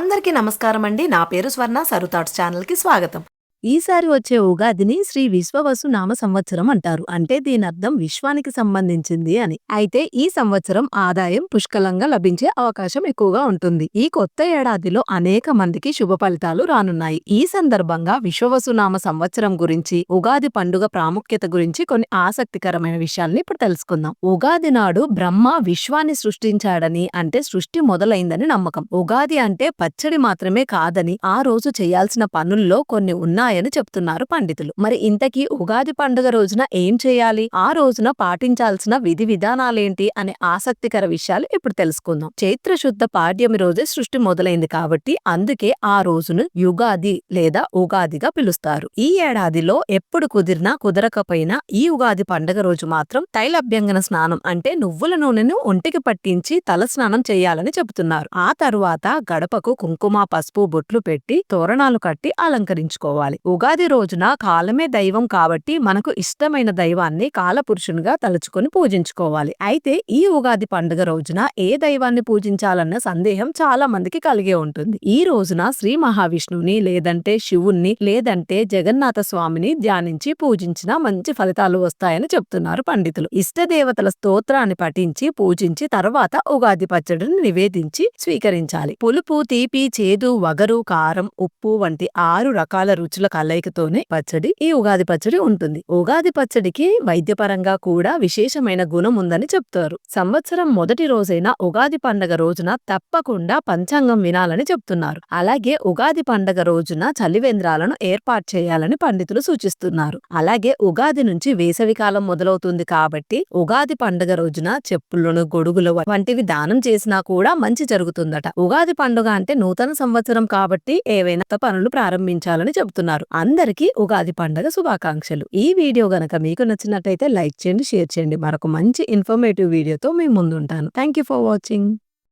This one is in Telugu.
అందరికీ నమస్కారం అండి నా పేరు స్వర్ణ. సరుతాట్స్ ఛానల్కి స్వాగతం. ఈసారి వచ్చే ఉగాదిని శ్రీ విశ్వవసు నామ సంవత్సరం అంటారు. అంటే దీని అర్థం విశ్వానికి సంబంధించింది అని. అయితే ఈ సంవత్సరం ఆదాయం పుష్కలంగా లభించే అవకాశం ఎక్కువగా ఉంటుంది. ఈ కొత్త ఏడాదిలో అనేక మందికి శుభ ఫలితాలు రానున్నాయి. ఈ సందర్భంగా విశ్వవసు నామ సంవత్సరం గురించి ఉగాది పండుగ ప్రాముఖ్యత గురించి కొన్ని ఆసక్తికరమైన విషయాల్ని ఇప్పుడు తెలుసుకుందాం. ఉగాది నాడు బ్రహ్మ విశ్వాన్ని సృష్టించాడని అంటే సృష్టి మొదలైందని నమ్మకం. ఉగాది అంటే పచ్చడి మాత్రమే కాదని ఆ రోజు చేయాల్సిన పనుల్లో కొన్ని ఉన్నాయి. ఉన్నాయని చెప్తున్నారు పండితులు. మరి ఇంతకీ ఉగాది పండుగ రోజున ఏం చేయాలి? ఆ రోజున పాటించాల్సిన విధి విధానాలేంటి? అనే ఆసక్తికర విషయాలు ఇప్పుడు తెలుసుకుందాం. చైత్ర శుద్ధ పాడ్యమి రోజే సృష్టి మొదలైంది కాబట్టి అందుకే ఆ రోజును యుగాది లేదా ఉగాదిగా పిలుస్తారు. ఈ ఏడాదిలో ఎప్పుడు కుదిరినా కుదరకపోయినా ఈ ఉగాది పండుగ రోజు మాత్రం తైలభ్యంగన స్నానం అంటే నువ్వుల నూనెను ఒంటికి పట్టించి తల స్నానం చేయాలని చెబుతున్నారు. ఆ తరువాత గడపకు కుంకుమ పసుపు బొట్లు పెట్టి తోరణాలు కట్టి అలంకరించుకోవాలి. ఉగాది రోజున కాలమే దైవం కాబట్టి మనకు ఇష్టమైన దైవాన్ని కాలపురుషునిగా తలుచుకొని పూజించుకోవాలి. అయితే ఈ ఉగాది పండుగ రోజున ఏ దైవాన్ని పూజించాలన్న సందేహం చాలా మందికి కలిగే ఉంటుంది. ఈ రోజున శ్రీ మహావిష్ణువుని లేదంటే శివుణ్ణి లేదంటే జగన్నాథ స్వామిని ధ్యానించి పూజించిన మంచి ఫలితాలు వస్తాయని చెప్తున్నారు పండితులు. ఇష్టదేవతల స్తోత్రాన్ని పఠించి పూజించి తర్వాత ఉగాది పచ్చడిని నివేదించి స్వీకరించాలి. పులుపు తీపి చేదు వగరు కారం ఉప్పు వంటి ఆరు రకాల రుచుల కలయికతోనే పచ్చడి ఈ ఉగాది పచ్చడి ఉంటుంది. ఉగాది పచ్చడికి వైద్యపరంగా కూడా విశేషమైన గుణం ఉందని చెప్తారు. సంవత్సరం మొదటి రోజైన ఉగాది పండగ రోజున తప్పకుండా పంచాంగం వినాలని చెప్తున్నారు. అలాగే ఉగాది పండగ రోజున చలివేంద్రాలను ఏర్పాటు చేయాలని పండితులు సూచిస్తున్నారు. అలాగే ఉగాది నుంచి వేసవికాలం మొదలవుతుంది కాబట్టి ఉగాది పండగ రోజున చెప్పులను గొడుగులు వంటివి దానం చేసినా కూడా మంచి జరుగుతుందట. ఉగాది పండుగ అంటే నూతన సంవత్సరం కాబట్టి ఏవైనా పనులు ప్రారంభించాలని చెబుతున్నారు అందరికీ ఉగాది పండగ శుభాకాంక్షలు. ఈ వీడియో గనక మీకు నచ్చినట్టయితే లైక్ చేయండి షేర్ చేయండి. మరొక మంచి ఇన్ఫర్మేటివ్ వీడియోతో మీ ముందుంటాను. Thank you for watching.